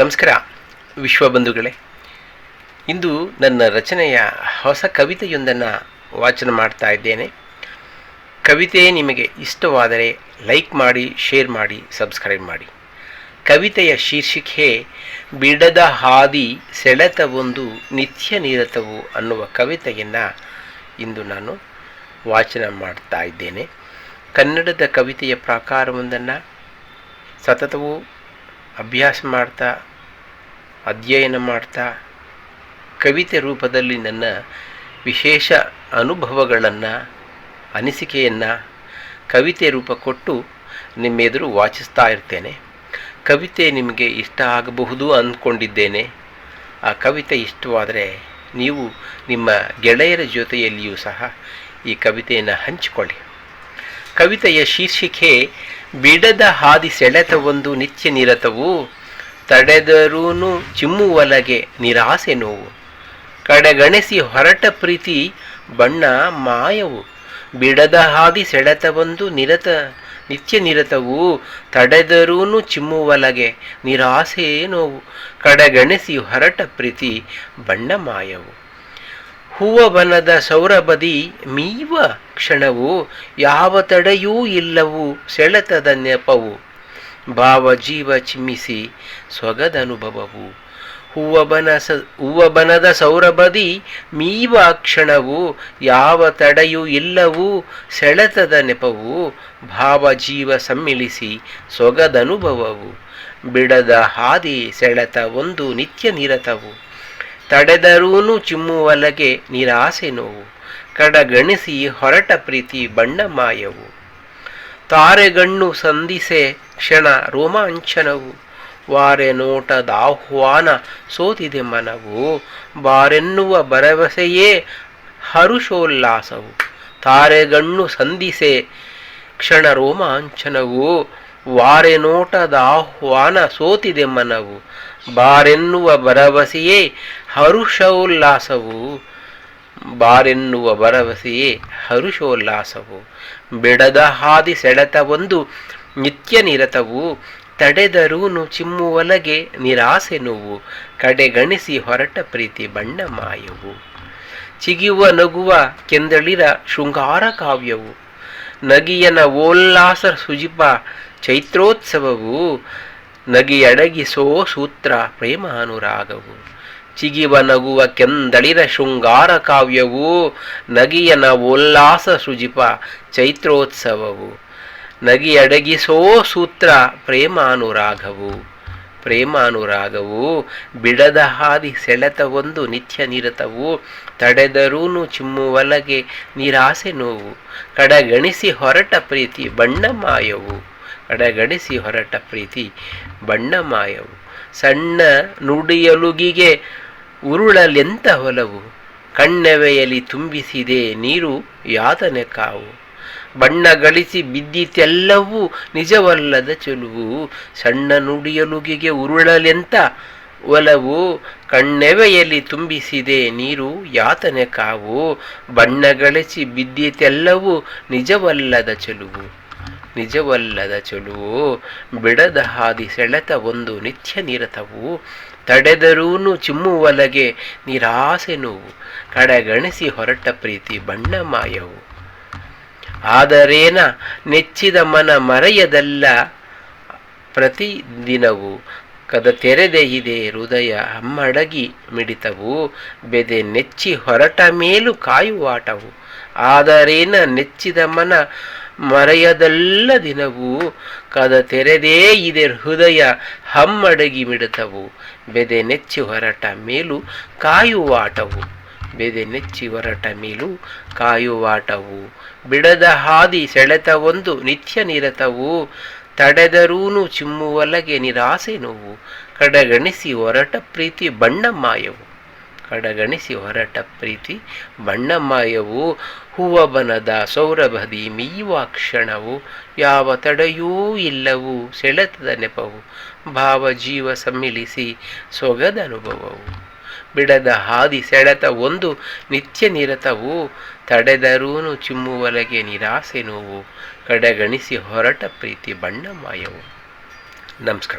ನಮಸ್ಕಾರ ವಿಶ್ವಬಂಧುಗಳೇ ಇಂದು ನನ್ನ ರಚನೆಯ ಹೊಸ ಕವಿತೆಯೊಂದನ್ನು ವಾಚನ ಮಾಡ್ತಾ ಇದ್ದೇನೆ. ಕವಿತೆ ನಿಮಗೆ ಇಷ್ಟವಾದರೆ ಲೈಕ್ ಮಾಡಿ, ಶೇರ್ ಮಾಡಿ, ಸಬ್ಸ್ಕ್ರೈಬ್ ಮಾಡಿ. ಕವಿತೆಯ ಶೀರ್ಷಿಕೆ, ಬಿಡದ ಹಾದಿ ಸೆಳೆತವೊಂದು ನಿತ್ಯ ನಿರತವು ಅನ್ನುವ ಕವಿತೆಯನ್ನು ಇಂದು ನಾನು ವಾಚನ ಮಾಡ್ತಾ ಇದ್ದೇನೆ. ಕನ್ನಡದ ಕವಿತೆಯ ಪ್ರಾಕಾರವೊಂದನ್ನು, ಸತತವೂ ಅಭ್ಯಾಸ ಮಾಡ್ತಾ, ಅಧ್ಯಯನ ಮಾಡ್ತಾ, ಕವಿತೆ ರೂಪದಲ್ಲಿ ನನ್ನ ವಿಶೇಷ ಅನುಭವಗಳನ್ನು, ಅನಿಸಿಕೆಯನ್ನು ಕವಿತೆ ರೂಪ ಕೊಟ್ಟು ನಿಮ್ಮೆದುರು ವಾಚಿಸ್ತಾ ಇರ್ತೇನೆ. ಕವಿತೆ ನಿಮಗೆ ಇಷ್ಟ ಆಗಬಹುದು ಅಂದ್ಕೊಂಡಿದ್ದೇನೆ. ಆ ಕವಿತೆ ಇಷ್ಟವಾದರೆ ನೀವು ನಿಮ್ಮ ಗೆಳೆಯರ ಜೊತೆಯಲ್ಲಿಯೂ ಸಹ ಈ ಕವಿತೆಯನ್ನು ಹಂಚಿಕೊಳ್ಳಿ. ಕವಿತೆಯ ಶೀರ್ಷಿಕೆ, ಬಿಡದ ಹಾದಿ ಸೆಳೆತವೊಂದು ನಿತ್ಯ ನಿರತವು, ತಡೆದರೂನು ಚಿಮ್ಮುವಲಗೆ ನಿರಾಸೆ ನೋವು. ಕಡೆಗಣಿಸಿ ಹೊರಟ ಪ್ರೀತಿ, ಬಣ್ಣ ಮಾಯವು. ಬಿಡದ ಹಾದಿ ಸೆಳೆತವೊಂದು ನಿರತ, ನಿತ್ಯ ನಿರತವು, ತಡೆದರೂನು ಚಿಮ್ಮುವಲಗೆ ನಿರಾಸೆ ನೋವು. ಕಡೆಗಣಿಸಿ ಹೊರಟ ಪ್ರೀತಿ, ಬಣ್ಣ ಮಾಯವು. ಹೂವವನದ ಸೌರಬದಿ ಮೀವ ಕ್ಷಣವು ಯಾವ ತಡೆಯೂ ಇಲ್ಲವು ಸೆಳೆತದ ನೆಪವು. ಭಾವ ಜೀವ ಚಿಮ್ಮಿಸಿ ಸೊಗದನುಭವವು ಹೂವಬನ ಸ, ಹೂವಬನದ ಸೌರಬದಿ ಮೀವ ಕ್ಷಣವು ಯಾವ ತಡೆಯೂ ಇಲ್ಲವು ಸೆಳೆತದ ನೆಪವು. ಭಾವ ಜೀವ ಸಮ್ಮಿಳಿಸಿ ಸೊಗದನುಭವವು ಬಿಡದ ಹಾದಿ ಸೆಳೆತ ಒಂದು ನಿತ್ಯ ನಿರತವು. ತಡೆದರೂನು ಚಿಮ್ಮುವಲಗೆ ನಿರಾಸೆ ನೋವು. ಕಡಗಣಿಸಿ ಹೊರಟ ಪ್ರೀತಿ ಬಣ್ಣ ಮಾಯವು. ತಾರೆಗಣ್ಣು ಸಂಧಿಸೆ ಕ್ಷಣ ರೋಮಾಂಚನವು. ವಾರೆ ನೋಟದ ಆಹ್ವಾನ ಸೋತಿದೆ ಮನವು. ಬಾರೆನ್ನುವ ಭರವಸೆಯೇ ಹರುಷೋಲ್ಲಾಸವು. ತಾರೆಗಣ್ಣು ಸಂಧಿಸೆ ಕ್ಷಣ ರೋಮಾಂಚನವು. ವಾರೆ ನೋಟದ ಆಹ್ವಾನ ಸೋತಿದೆ ಮನವು ಬಾರೆನ್ನುವ ಭರವಸೆಯೇ ಹರುಷೋಲ್ಲಾಸವು. ಬಾರೆನ್ನುವ ಭರವಸೆಯೇ ಹರುಷೋಲ್ಲಾಸವು. ಬಿಡದ ಹಾದಿ ಸೆಳೆತವೊಂದು ನಿತ್ಯ ನಿರತವು. ತಡೆದರೂನು ಚಿಮ್ಮುವಲಗೆ ನಿರಾಸೆ ನೋವು. ಕಡೆಗಣಿಸಿ ಹೊರಟ ಪ್ರೀತಿ ಬಣ್ಣ ಮಾಯವು. ಚಿಗಿಯುವ ನಗುವ ಕೆಂದಳಿರ ಶೃಂಗಾರ ಕಾವ್ಯವು. ನಗಿಯನ ಓಲ್ಲಾಸ ಸುಜಿಪ ಚೈತ್ರೋತ್ಸವವು ನಗಿಯಡಗಿಸೋ ಸೂತ್ರ ಪ್ರೇಮ ಅನುರಾಗವು ಚಿಗಿವ ನಗುವ ಕೆಂದಳಿರ ಶೃಂಗಾರ ಕಾವ್ಯವು ನಗಿಯನ ಉಲ್ಲಾಸ ಸುಜಿಪ ಚೈತ್ರೋತ್ಸವವು. ನಗಿಯಡಗಿಸೋ ಸೂತ್ರ ಪ್ರೇಮಾನುರಾಗವು. ಪ್ರೇಮಾನುರಾಗವು ಬಿಡದ ಹಾದಿ ಸೆಳೆತವೊಂದು ನಿತ್ಯ ನಿರತವು. ತಡೆದರೂನು ಚಿಮ್ಮುವಲಗೆ ನಿರಾಸೆ ನೋವು. ಕಡಗಣಿಸಿ ಹೊರಟ ಪ್ರೀತಿ ಬಣ್ಣ ಮಾಯವು. ಕಡಗಣಿಸಿ ಹೊರಟ ಪ್ರೀತಿ. ಬಣ್ಣ ಮಾಯವು. ಸಣ್ಣ ನುಡಿಯಲುಗಿಗೆ ಉರುಳಲೆಂತ ಹೊಲವು. ಕಣ್ಣೆವೆಯಲ್ಲಿ ತುಂಬಿಸಿದೆ ನೀರು ಯಾತನೆ ಕಾವು. ಬಣ್ಣ ಗಳಿಸಿ ಬಿದ್ದಿತೆಲ್ಲವೂ ನಿಜವಲ್ಲದ ಚೆಲುವು. ಸಣ್ಣ ನುಡಿಯಲುಗಿಗೆ ಉರುಳಲೆಂತ ಒಲವು. ಕಣ್ಣೆವೆಯಲ್ಲಿ ತುಂಬಿಸಿದೆ ನೀರು ಯಾತನೆ ಕಾವು. ಬಣ್ಣ ಗಳಿಸಿ ಬಿದ್ದಿತೆಲ್ಲವೂ ನಿಜವಲ್ಲದ ಚೆಲುವು. ನಿಜವಲ್ಲದ ಚೆಲುವು, ಬಿಡದ ಹಾದಿ ಸೆಳೆತ ಒಂದು ನಿತ್ಯ ನಿರತವು. ತಡೆದರೂನು ಚಿಮ್ಮುವಲಗೆ ನಿರಾಸೆ ನೋವು, ಕಡೆಗಣಿಸಿ ಹೊರಟ ಪ್ರೀತಿ ಬಣ್ಣ ಮಾಯವು. ಆದರೇನ ನೆಚ್ಚಿದ ಮನ ಮರೆಯದಲ್ಲ ಪ್ರತಿದಿನವು, ಕದ ತೆರೆದೆ ಇದೆ ಹೃದಯ ಹಮ್ಮಡಗಿ ಮಿಡಿತವು, ಬೆದೆ ನೆಚ್ಚಿ ಹೊರಟ ಮೇಲೂ ಕಾಯುವಾಟವು ಆದರೇನ ನೆಚ್ಚಿದ ಮನ ಮರೆಯದಲ್ಲ ದಿನವೂ ಕದ ತೆರೆದೇ ಇದೆ ಹೃದಯ ಹಮ್ಮಡಗಿ ಮಿಡತವು. ಬೆದೆ ನೆಚ್ಚಿ ಹೊರಟ ಮೇಲೂ ಕಾಯುವಾಟವು. ಬೆದೆ ನೆಚ್ಚಿ ಹೊರಟ ಮೇಲೂ ಕಾಯುವಾಟವು. ಬಿಡದ ಹಾದಿ ಸೆಳೆತವೊಂದು ನಿತ್ಯ ನಿರತವು. ತಡೆದರೂನು ಚಿಮ್ಮುವಲಗೆ ನಿರಾಸೆ ನೋವು. ಕಡೆಗಣಿಸಿ ಹೊರಟ ಪ್ರೀತಿ ಬಣ್ಣ ಮಾಯವು. ಕಡೆಗಣಿಸಿ ಹೊರಟ ಪ್ರೀತಿ, ಬಣ್ಣಮಾಯವು ಹೂವಬನದ ಸೌರಭದಿ ಮೀಯುವ ಕ್ಷಣವು ಯಾವ ತಡೆಯೂ ಇಲ್ಲವು, ಸೆಳೆತದ ನೆಪವು ಭಾವ ಜೀವ ಸಮ್ಮಿಳಿಸಿ ಸೊಗದ ಅನುಭವವು. ಬಿಡದ ಹಾದಿ ಸೆಳೆತ ಒಂದು, ನಿತ್ಯ ನಿರತವು, ತಡೆದರೂನು ಚಿಮ್ಮುವಲಗೆ ನಿರಾಸೆ ನೋವು, ಕಡೆಗಣಿಸಿ ಹೊರಟ ಪ್ರೀತಿ ಬಣ್ಣಮಾಯವು. ನಮಸ್ಕಾರ.